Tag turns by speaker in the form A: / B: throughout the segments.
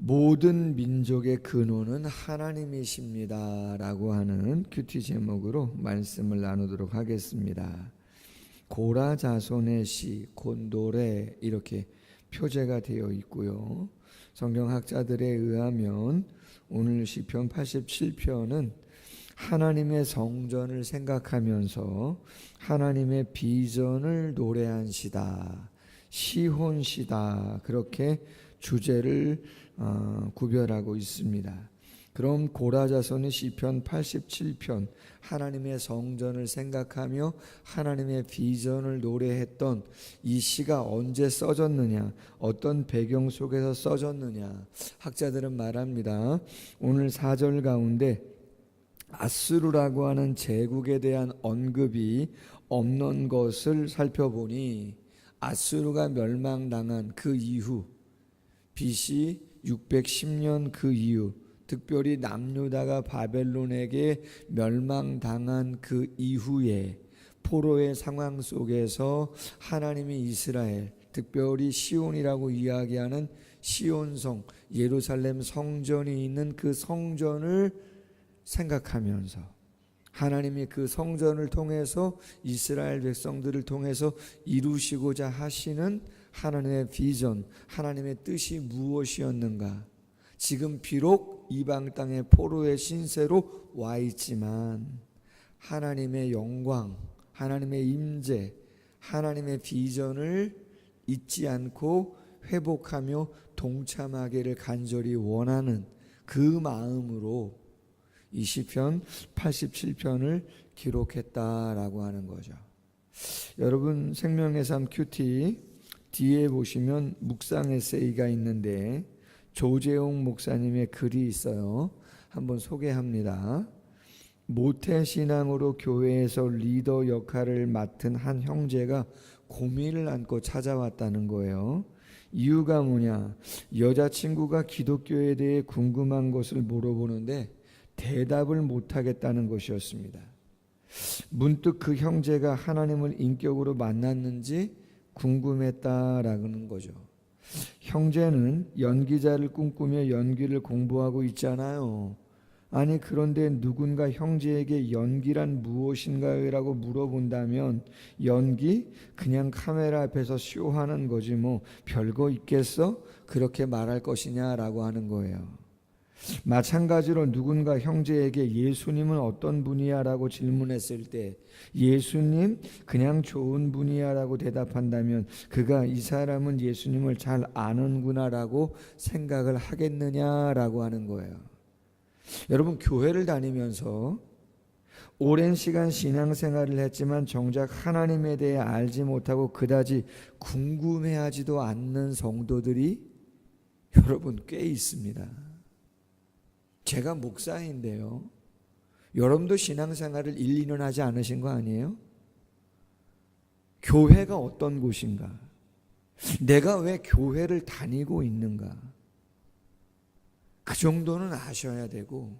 A: 모든 민족의 근원은 하나님이십니다라고 하는 큐티 제목으로 말씀을 나누도록 하겠습니다. 고라 자손의 시 곤도레 이렇게 표제가 되어 있고요. 성경학자들에 의하면 오늘 시편 87편은 하나님의 성전을 생각하면서 하나님의 비전을 노래한 시다. 시혼시다. 그렇게 주제를 어, 구별하고 있습니다. 그럼 고라자손의 시편 87편 하나님의 성전을 생각하며 하나님의 비전을 노래했던 이 시가 언제 써졌느냐 어떤 배경 속에서 써졌느냐 학자들은 말합니다. 오늘 4절 가운데 아수르라고 하는 제국에 대한 언급이 없는 것을 살펴보니 아수르가 멸망당한 그 이후 BC 610년 그 이후 특별히 남유다가 바벨론에게 멸망당한 그 이후에 포로의 상황 속에서 하나님이 이스라엘 특별히 시온이라고 이야기하는 시온성 예루살렘 성전이 있는 그 성전을 생각하면서 하나님이 그 성전을 통해서 이스라엘 백성들을 통해서 이루시고자 하시는 하나님의 비전, 하나님의 뜻이 무엇이었는가? 지금 비록 이방 땅의 포로의 신세로 와 있지만 하나님의 영광, 하나님의 임재, 하나님의 비전을 잊지 않고 회복하며 동참하기를 간절히 원하는 그 마음으로 이 시편 87편을 기록했다라고 하는 거죠. 여러분 생명의 삶 큐티 뒤에 보시면 묵상 에세이가 있는데 조재용 목사님의 글이 있어요. 한번 소개합니다. 모태 신앙으로 교회에서 리더 역할을 맡은 한 형제가 고민을 안고 찾아왔다는 거예요. 이유가 뭐냐? 여자친구가 기독교에 대해 궁금한 것을 물어보는데 대답을 못하겠다는 것이었습니다. 문득 그 형제가 하나님을 인격으로 만났는지 궁금했다라는 거죠. 형제는 연기자를 꿈꾸며 연기를 공부하고 있잖아요. 아니 그런데 누군가 형제에게 연기란 무엇인가요라고 물어본다면 연기 그냥 카메라 앞에서 쇼하는 거지 뭐 별거 있겠어? 그렇게 말할 것이냐라고 하는 거예요. 마찬가지로 누군가 형제에게 예수님은 어떤 분이야라고 질문했을 때 예수님 그냥 좋은 분이야라고 대답한다면 그가 이 사람은 예수님을 잘 아는구나라고 생각을 하겠느냐라고 하는 거예요. 여러분 교회를 다니면서 오랜 시간 신앙생활을 했지만 정작 하나님에 대해 알지 못하고 그다지 궁금해하지도 않는 성도들이 여러분 꽤 있습니다. 제가 목사인데요. 여러분도 신앙생활을 1, 2년 하지 않으신 거 아니에요? 교회가 어떤 곳인가? 내가 왜 교회를 다니고 있는가? 그 정도는 아셔야 되고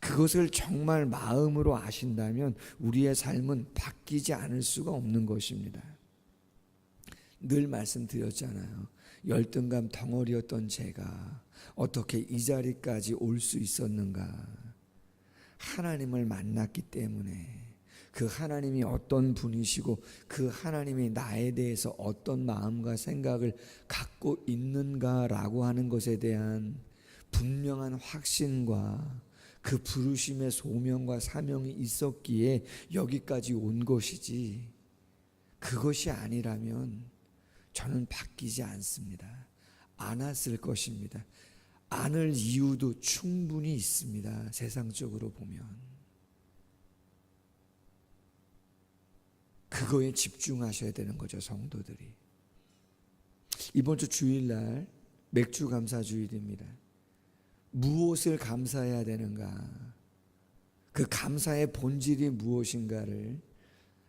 A: 그것을 정말 마음으로 아신다면 우리의 삶은 바뀌지 않을 수가 없는 것입니다. 늘 말씀드렸잖아요. 열등감 덩어리였던 제가 어떻게 이 자리까지 올 수 있었는가? 하나님을 만났기 때문에 그 하나님이 어떤 분이시고 그 하나님이 나에 대해서 어떤 마음과 생각을 갖고 있는가라고 하는 것에 대한 분명한 확신과 그 부르심의 소명과 사명이 있었기에 여기까지 온 것이지 그것이 아니라면 저는 바뀌지 않습니다. 안 왔을 것입니다. 안을 이유도 충분히 있습니다. 세상적으로 보면. 그거에 집중하셔야 되는 거죠, 성도들이. 이번 주 주일날 맥주 감사 주일입니다. 무엇을 감사해야 되는가? 그 감사의 본질이 무엇인가를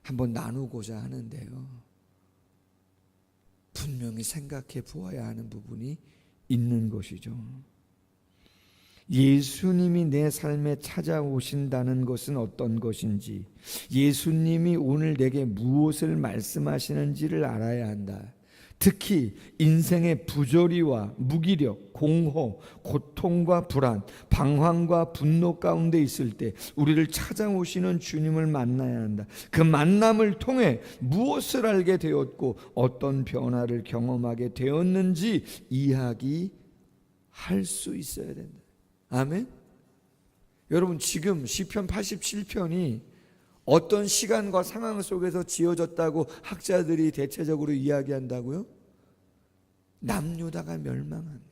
A: 한번 나누고자 하는데요. 분명히 생각해 보아야 하는 부분이 있는 것이죠. 예수님이 내 삶에 찾아오신다는 것은 어떤 것인지, 예수님이 오늘 내게 무엇을 말씀하시는지를 알아야 한다. 특히 인생의 부조리와 무기력, 공허, 고통과 불안, 방황과 분노 가운데 있을 때 우리를 찾아오시는 주님을 만나야 한다. 그 만남을 통해 무엇을 알게 되었고 어떤 변화를 경험하게 되었는지 이야기 할 수 있어야 된다. 아멘. 여러분 지금 시편 87편이 어떤 시간과 상황 속에서 지어졌다고 학자들이 대체적으로 이야기한다고요? 남유다가 멸망합니다.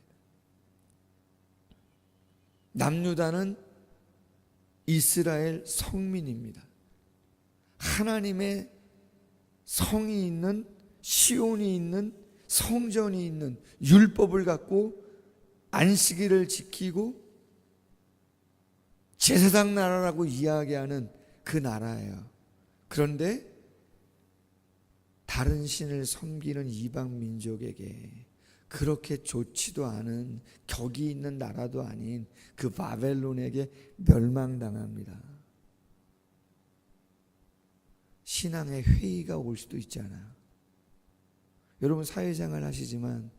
A: 남유다는 이스라엘 성민입니다. 하나님의 성이 있는 시온이 있는 성전이 있는 율법을 갖고 안식일을 지키고 제사장 나라라고 이야기하는 그 나라예요. 그런데 다른 신을 섬기는 이방 민족에게 그렇게 좋지도 않은 격이 있는 나라도 아닌 그 바벨론에게 멸망당합니다. 신앙의 회의가 올 수도 있잖아요. 여러분 사회생활 하시지만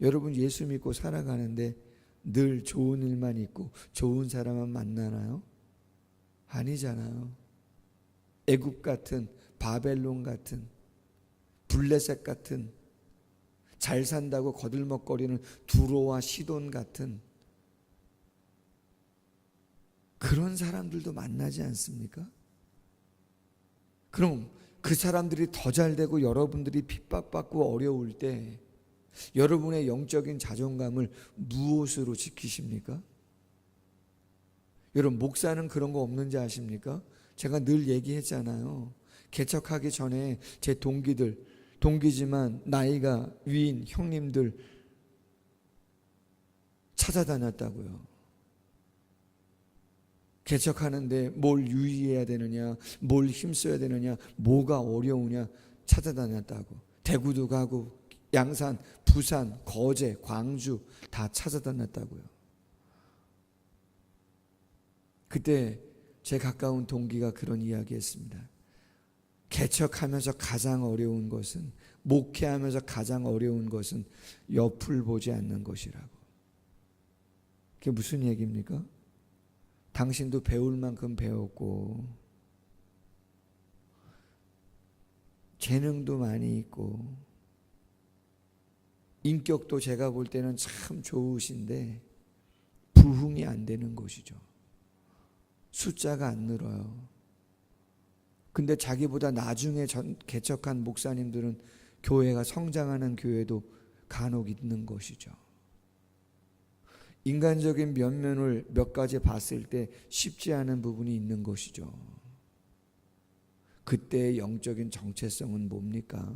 A: 여러분 예수 믿고 살아가는데 늘 좋은 일만 있고 좋은 사람만 만나나요? 아니잖아요. 애굽 같은 바벨론 같은 블레셋 같은 잘 산다고 거들먹거리는 두로와 시돈 같은 그런 사람들도 만나지 않습니까? 그럼 그 사람들이 더 잘 되고 여러분들이 핍박받고 어려울 때 여러분의 영적인 자존감을 무엇으로 지키십니까? 여러분 목사는 그런 거 없는지 아십니까? 제가 늘 얘기했잖아요. 개척하기 전에 제 동기들 동기지만 나이가 위인 형님들 찾아다녔다고요. 개척하는데 뭘 유의해야 되느냐, 뭘 힘써야 되느냐, 뭐가 어려우냐 찾아다녔다고. 대구도 가고 양산, 부산, 거제, 광주 다 찾아다녔다고요. 그때 제 가까운 동기가 그런 이야기했습니다. 개척하면서 가장 어려운 것은 목회하면서 가장 어려운 것은 옆을 보지 않는 것이라고. 그게 무슨 얘기입니까? 당신도 배울 만큼 배웠고 재능도 많이 있고 인격도 제가 볼 때는 참 좋으신데 부흥이 안 되는 것이죠. 숫자가 안 늘어요. 근데 자기보다 나중에 전, 개척한 목사님들은 교회가 성장하는 교회도 간혹 있는 것이죠. 인간적인 면면을 몇 가지 봤을 때 쉽지 않은 부분이 있는 것이죠. 그때의 영적인 정체성은 뭡니까?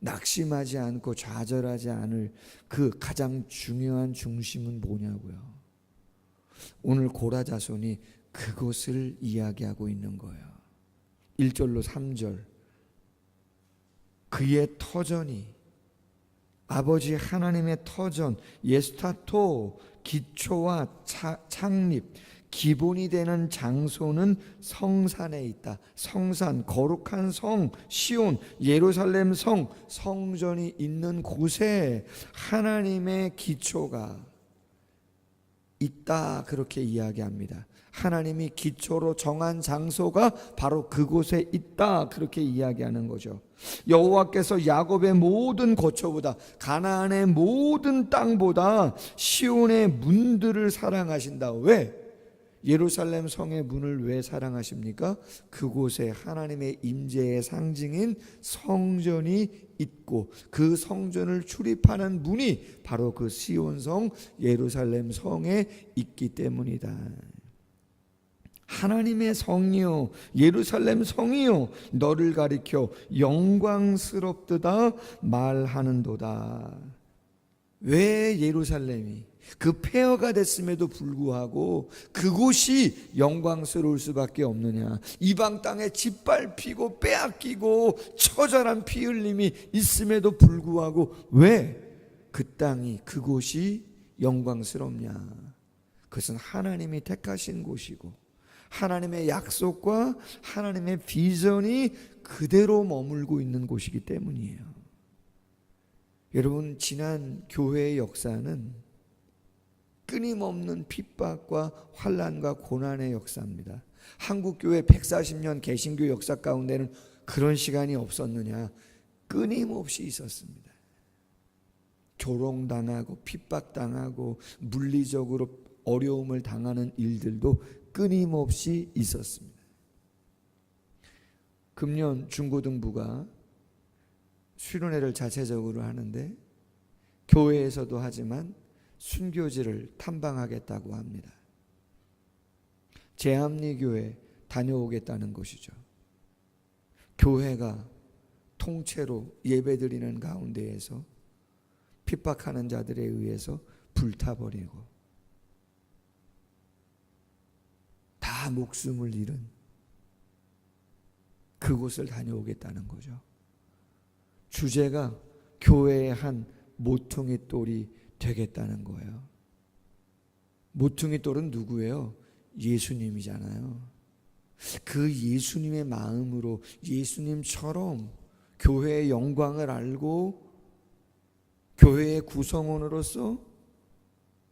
A: 낙심하지 않고 좌절하지 않을 그 가장 중요한 중심은 뭐냐고요. 오늘 고라자손이 그것을 이야기하고 있는 거예요. 1절로 3절. 그의 터전이 아버지 하나님의 터전 예스타토 기초와 차, 창립 기본이 되는 장소는 성산에 있다. 성산 거룩한 성 시온 예루살렘 성 성전이 있는 곳에 하나님의 기초가 있다 그렇게 이야기합니다. 하나님이 기초로 정한 장소가 바로 그곳에 있다 그렇게 이야기하는 거죠. 여호와께서 야곱의 모든 거처보다 가나안의 모든 땅보다 시온의 문들을 사랑하신다. 왜? 예루살렘 성의 문을 왜 사랑하십니까? 그곳에 하나님의 임재의 상징인 성전이 있고 그 성전을 출입하는 문이 바로 그 시온성 예루살렘 성에 있기 때문이다. 하나님의 성이요 예루살렘 성이요 너를 가리켜 영광스럽도다 말하는도다. 왜 예루살렘이 그 폐허가 됐음에도 불구하고 그곳이 영광스러울 수밖에 없느냐. 이방 땅에 짓밟히고 빼앗기고 처절한 피 흘림이 있음에도 불구하고 왜 그 땅이 그곳이 영광스럽냐. 그것은 하나님이 택하신 곳이고 하나님의 약속과 하나님의 비전이 그대로 머물고 있는 곳이기 때문이에요. 여러분 지난 교회의 역사는 끊임없는 핍박과 환란과 고난의 역사입니다. 한국 교회 140년 개신교 역사 가운데는 그런 시간이 없었느냐? 끊임없이 있었습니다. 조롱당하고 핍박당하고 물리적으로 어려움을 당하는 일들도 끊임없이 있었습니다. 금년 중고등부가 수련회를 자체적으로 하는데 교회에서도 하지만 순교지를 탐방하겠다고 합니다. 제합리 교회 다녀오겠다는 것이죠. 교회가 통째로 예배드리는 가운데에서 핍박하는 자들에 의해서 불타버리고 다 목숨을 잃은 그곳을 다녀오겠다는 거죠. 주제가 교회의 한 모퉁이 돌이 되겠다는 거예요. 모퉁이 돌은 누구예요? 예수님이잖아요. 그 예수님의 마음으로 예수님처럼 교회의 영광을 알고 교회의 구성원으로서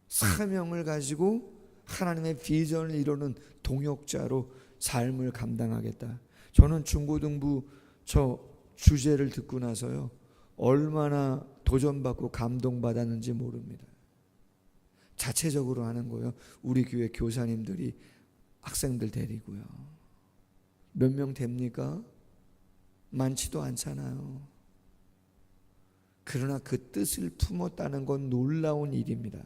A: 사명을 가지고 하나님의 비전을 이루는 동역자로 삶을 감당하겠다. 저는 중고등부 저 주제를 듣고 나서요. 얼마나 도전받고 감동받았는지 모릅니다. 자체적으로 하는 거예요. 우리 교회 교사님들이 학생들 데리고요. 몇 명 됩니까? 많지도 않잖아요. 그러나 그 뜻을 품었다는 건 놀라운 일입니다.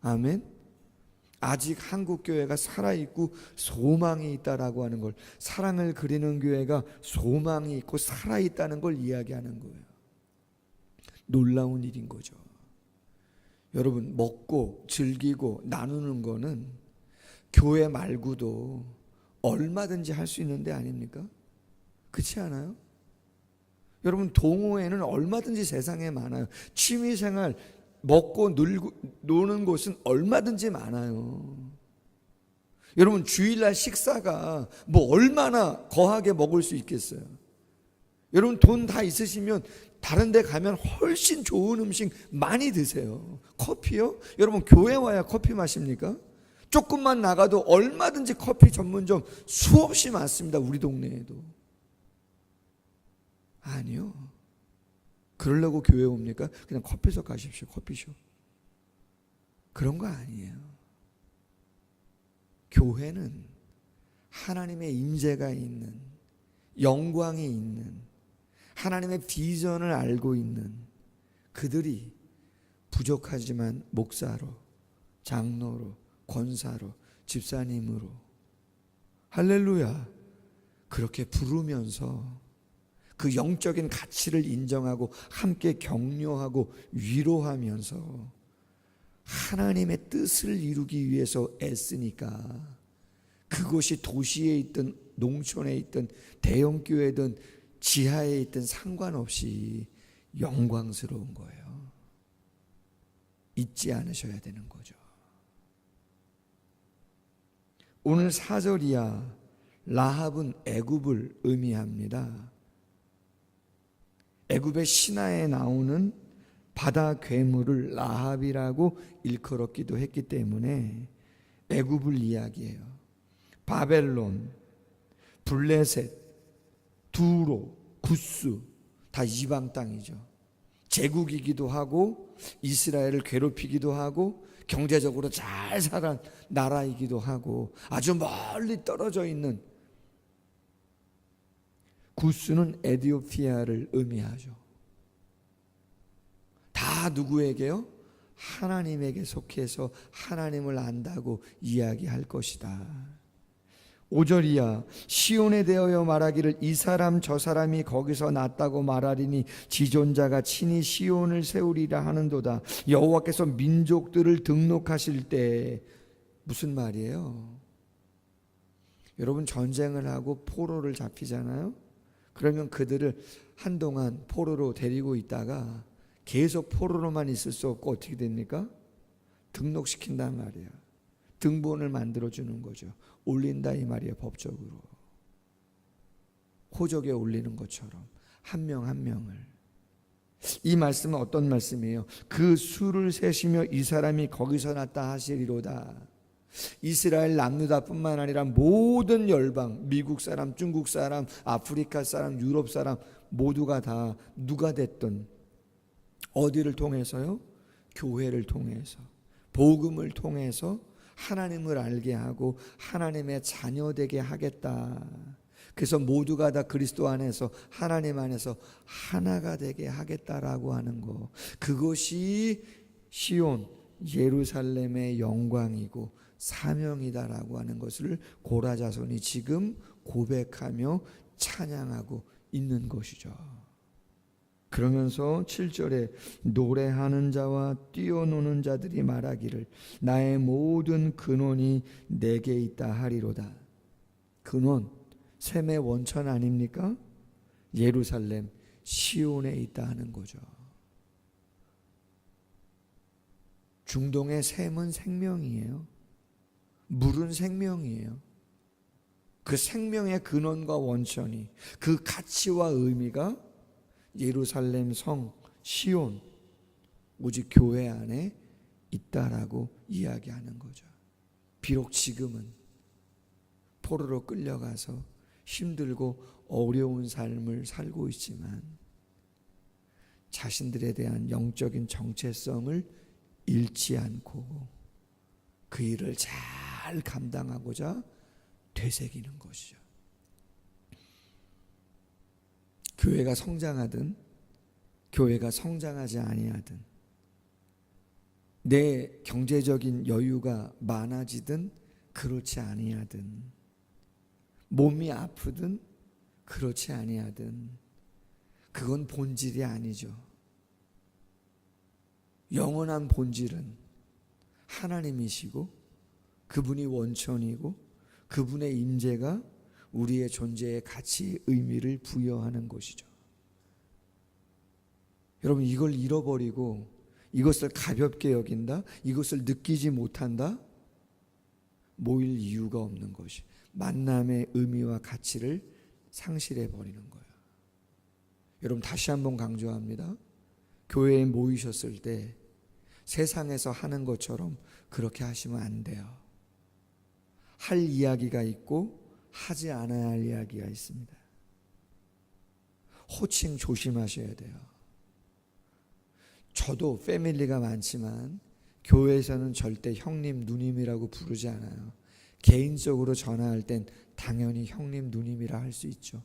A: 아멘. 아직 한국 교회가 살아 있고 소망이 있다라고 하는 걸 사랑을 그리는 교회가 소망이 있고 살아 있다는 걸 이야기하는 거예요. 놀라운 일인 거죠. 여러분 먹고 즐기고 나누는 거는 교회 말고도 얼마든지 할 수 있는 데 아닙니까? 그렇지 않아요? 여러분 동호회는 얼마든지 세상에 많아요. 취미 생활 먹고 놀고, 노는 곳은 얼마든지 많아요. 여러분 주일날 식사가 뭐 얼마나 거하게 먹을 수 있겠어요? 여러분 돈 다 있으시면 다른 데 가면 훨씬 좋은 음식 많이 드세요. 커피요? 여러분 교회 와야 커피 마십니까? 조금만 나가도 얼마든지 커피 전문점 수없이 많습니다. 우리 동네에도. 아니요. 그러려고 교회 옵니까? 그냥 커피숍 가십시오. 커피숍. 그런 거 아니에요. 교회는 하나님의 임재가 있는 영광이 있는 하나님의 비전을 알고 있는 그들이 부족하지만 목사로 장로로 권사로 집사님으로. 할렐루야. 그렇게 부르면서 그 영적인 가치를 인정하고 함께 격려하고 위로하면서 하나님의 뜻을 이루기 위해서 애쓰니까 그곳이 도시에 있든 농촌에 있든 대형 교회든 지하에 있든 상관없이 영광스러운 거예요. 잊지 않으셔야 되는 거죠. 오늘 사절이야 라합은 애굽을 의미합니다. 애굽의 신화에 나오는 바다 괴물을 라합이라고 일컬었기도 했기 때문에 애굽을 이야기해요. 바벨론, 블레셋, 두로, 구스 다 이방 땅이죠. 제국이기도 하고 이스라엘을 괴롭히기도 하고 경제적으로 잘 살아 나라이기도 하고 아주 멀리 떨어져 있는 구스는 에디오피아를 의미하죠. 다 누구에게요? 하나님에게 속해서 하나님을 안다고 이야기할 것이다. 5절이야 시온에 대하여 말하기를 이 사람 저 사람이 거기서 났다고 말하리니 지존자가 친히 시온을 세우리라 하는도다 여호와께서 민족들을 등록하실 때 무슨 말이에요? 여러분 전쟁을 하고 포로를 잡히잖아요. 그러면 그들을 한동안 포로로 데리고 있다가 계속 포로로만 있을 수 없고 어떻게 됩니까? 등록시킨단 말이야. 등본을 만들어 주는 거죠. 올린다 이 말이에요, 법적으로. 호적에 올리는 것처럼 한명한 명을 이 말씀은 어떤 말씀이에요? 그 수를 세시며 이 사람이 거기서 났다 하시리로다. 이스라엘 남유다뿐만 아니라 모든 열방, 미국 사람, 중국 사람, 아프리카 사람, 유럽 사람 모두가 다 누가 됐든 어디를 통해서요? 교회를 통해서 복음을 통해서 하나님을 알게 하고 하나님의 자녀 되게 하겠다. 그래서 모두가 다 그리스도 안에서 하나님 안에서 하나가 되게 하겠다라고 하는 거. 그것이 시온 예루살렘의 영광이고 사명이다라고 하는 것을 고라 자손이 지금 고백하며 찬양하고 있는 것이죠. 그러면서 7절에 노래하는 자와 뛰어노는 자들이 말하기를 나의 모든 근원이 내게 있다 하리로다. 근원 샘의 원천 아닙니까? 예루살렘 시온에 있다 하는 거죠. 중동의 샘은 생명이에요. 물은 생명이에요. 그 생명의 근원과 원천이 그 가치와 의미가 예루살렘 성 시온 오직 교회 안에 있다라고 이야기하는 거죠. 비록 지금은 포로로 끌려가서 힘들고 어려운 삶을 살고 있지만 자신들에 대한 영적인 정체성을 잃지 않고 그 일을 잘 감당하고자 되새기는 것이죠. 교회가 성장하든 교회가 성장하지 아니하든 내 경제적인 여유가 많아지든 그렇지 아니하든 몸이 아프든 그렇지 아니하든 그건 본질이 아니죠. 영원한 본질은 하나님이시고 그분이 원천이고 그분의 임재가 우리의 존재의 가치, 의미를 부여하는 것이죠. 여러분 이걸 잃어버리고 이것을 가볍게 여긴다, 이것을 느끼지 못한다, 모일 이유가 없는 것이 만남의 의미와 가치를 상실해 버리는 거예요. 여러분 다시 한번 강조합니다. 교회에 모이셨을 때 세상에서 하는 것처럼 그렇게 하시면 안 돼요. 할 이야기가 있고 하지 않아야 할 이야기가 있습니다. 호칭 조심하셔야 돼요. 저도 패밀리가 많지만 교회에서는 절대 형님, 누님이라고 부르지 않아요. 개인적으로 전화할 땐 당연히 형님, 누님이라 할 수 있죠.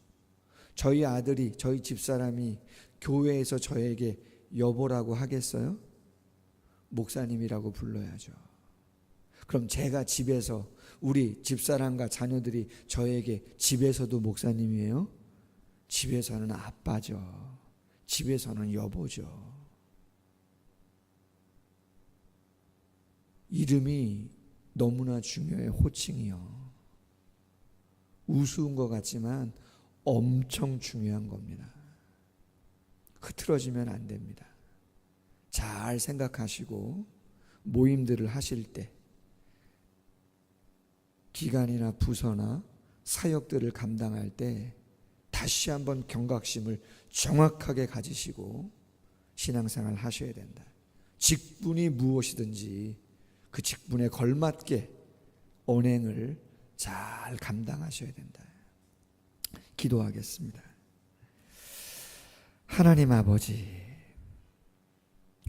A: 저희 아들이, 저희 집사람이 교회에서 저에게 여보라고 하겠어요? 목사님이라고 불러야죠. 그럼 제가 집에서 우리 집사람과 자녀들이 저에게 집에서도 목사님이에요? 집에서는 아빠죠. 집에서는 여보죠. 이름이 너무나 중요해 호칭이요. 우스운 것 같지만 엄청 중요한 겁니다. 흐트러지면 안 됩니다. 잘 생각하시고 모임들을 하실 때 기관이나 부서나 사역들을 감당할 때 다시 한번 경각심을 정확하게 가지시고 신앙생활 하셔야 된다. 직분이 무엇이든지 그 직분에 걸맞게 언행을 잘 감당하셔야 된다. 기도하겠습니다. 하나님 아버지,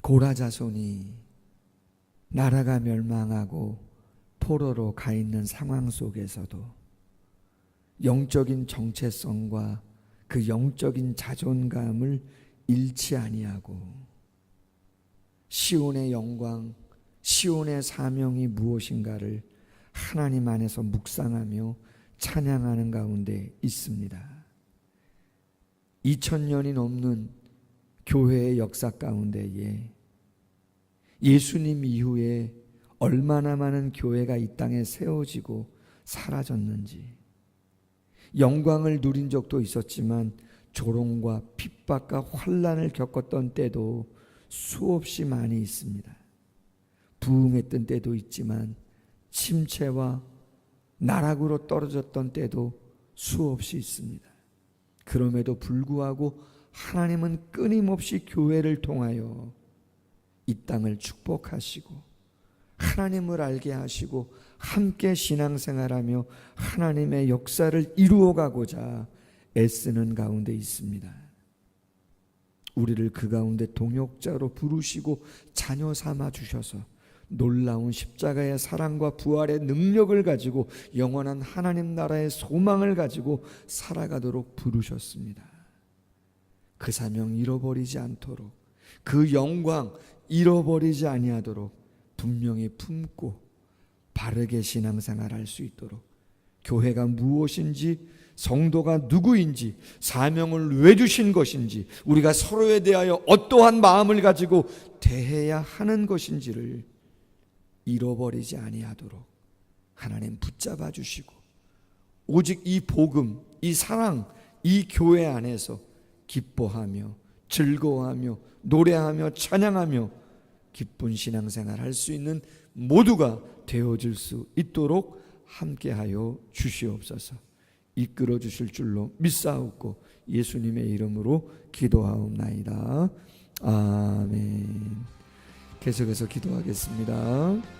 A: 고라 자손이 나라가 멸망하고 포로로 가 있는 상황 속에서도 영적인 정체성과 그 영적인 자존감을 잃지 아니하고 시온의 영광, 시온의 사명이 무엇인가를 하나님 안에서 묵상하며 찬양하는 가운데 있습니다. 2000년이 넘는 교회의 역사 가운데에 예수님 이후에 얼마나 많은 교회가 이 땅에 세워지고 사라졌는지 영광을 누린 적도 있었지만 조롱과 핍박과 환란을 겪었던 때도 수없이 많이 있습니다. 부흥했던 때도 있지만 침체와 나락으로 떨어졌던 때도 수없이 있습니다. 그럼에도 불구하고 하나님은 끊임없이 교회를 통하여 이 땅을 축복하시고 하나님을 알게 하시고 함께 신앙생활하며 하나님의 역사를 이루어 가고자 애쓰는 가운데 있습니다. 우리를 그 가운데 동역자로 부르시고 자녀 삼아 주셔서 놀라운 십자가의 사랑과 부활의 능력을 가지고 영원한 하나님 나라의 소망을 가지고 살아가도록 부르셨습니다. 그 사명 잃어버리지 않도록 그 영광 잃어버리지 아니하도록 분명히 품고 바르게 신앙생활 할 수 있도록 교회가 무엇인지 성도가 누구인지 사명을 왜 주신 것인지 우리가 서로에 대하여 어떠한 마음을 가지고 대해야 하는 것인지를 잃어버리지 아니하도록 하나님 붙잡아 주시고 오직 이 복음, 이 사랑, 이 교회 안에서 기뻐하며 즐거워하며 노래하며 찬양하며 기쁜 신앙생활 할 수 있는 모두가 되어질 수 있도록 함께하여 주시옵소서. 이끌어 주실 줄로 믿사옵고 예수님의 이름으로 기도하옵나이다. 아멘. 계속해서 기도하겠습니다.